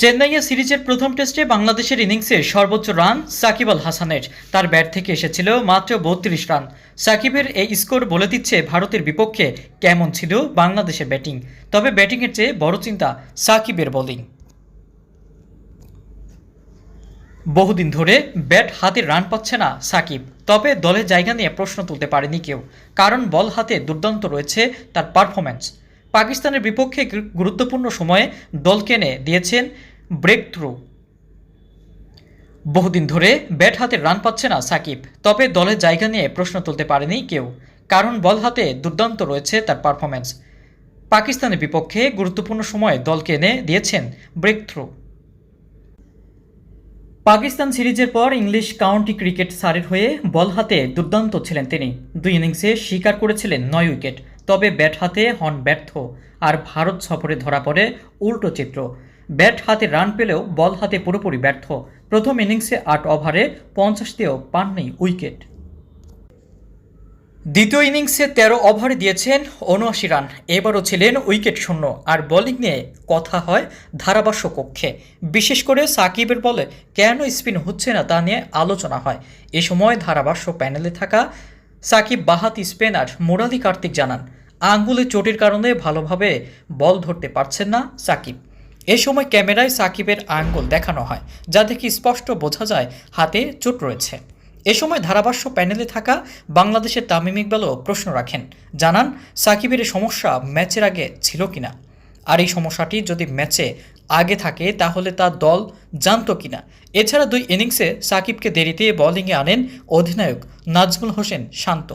চেন্নাইয়ে সিরিজের প্রথম টেস্টে বাংলাদেশের ইনিংসে সর্বোচ্চ রান সাকিব আল হাসানের। তার ব্যাট থেকে এসেছিল মাত্র বত্রিশ রান। সাকিবের এই স্কোর বলে দিচ্ছে ভারতের বিপক্ষে কেমন ছিল বাংলাদেশের ব্যাটিং। তবে ব্যাটিংয়ের চেয়ে বড় চিন্তা সাকিবের বোলিং। বহুদিন ধরে ব্যাট হাতে রান পাচ্ছে না সাকিব। তবে দলের জায়গা নিয়ে প্রশ্ন তুলতে পারেনি কেউ। কারণ বল হাতে দুর্দান্ত রয়েছে তার পারফরম্যান্স। পাকিস্তানের বিপক্ষে গুরুত্বপূর্ণ সময়ে দলকে এনে দিয়েছেন ব্রেক থ্রু বহুদিন ধরে ব্যাট হাতে রান পাচ্ছে না সাকিব, তবে দলের জায়গা নিয়ে প্রশ্ন তুলতে পারেনি কেউ, কারণ বল হাতে দুর্দান্ত রয়েছে তার পারফরম্যান্স পাকিস্তানের বিপক্ষে গুরুত্বপূর্ণ সময়ে দলকে এনে দিয়েছেন ব্রেক থ্রু পাকিস্তান সিরিজের পর ইংলিশ কাউন্টি ক্রিকেট সারের হয়ে বল হাতে দুর্দান্ত ছিলেন তিনি। দুই ইনিংসে স্বীকার করেছিলেন নয় উইকেট। তবে ব্যাট হাতে হন ব্যর্থ আর ভারত সফরে ধরা পড়ে উল্টো চিত্র। ব্যাট হাতে রান পেলেও বল হাতে পুরোপুরি ব্যর্থ। প্রথম ইনিংসে আট ওভারে পঞ্চাশতেও পাননি উইকেট। দ্বিতীয় ইনিংসে তেরো ওভারে দিয়েছেন উনআশি রান। এবারও ছিলেন উইকেট শূন্য আর বোলিং নিয়ে কথা হয় ধারাভাষ্য কক্ষে। বিশেষ করে সাকিবের বলে কেন স্পিন হচ্ছে না তা নিয়ে আলোচনা হয়। এ সময় ধারাভাষ্য প্যানেলে থাকা সাকিব বাহাতি স্পিনার মুরালি কার্তিক জানান আঙ্গুলে চোটের কারণে ভালোভাবে বল ধরতে পারছেন না সাকিব। এ সময় ক্যামেরায় সাকিবের আঙ্গুল দেখানো হয়, যা দেখে স্পষ্ট বোঝা যায় হাতে চোট রয়েছে। এ সময় ধারাভাষ্য প্যানেলে থাকা বাংলাদেশের তামিম ইকবালও প্রশ্ন রাখেন, জানান, সাকিবের সমস্যা ম্যাচের আগে ছিল কিনা? আর এই সমস্যাটি যদি ম্যাচে আগে থাকে, তাহলে তা দল জানতো কিনা? এছাড়া দুই ইনিংসে সাকিবকে দেরিতে বোলিংয়ে আনেন অধিনায়ক নাজমুল হোসেন শান্ত।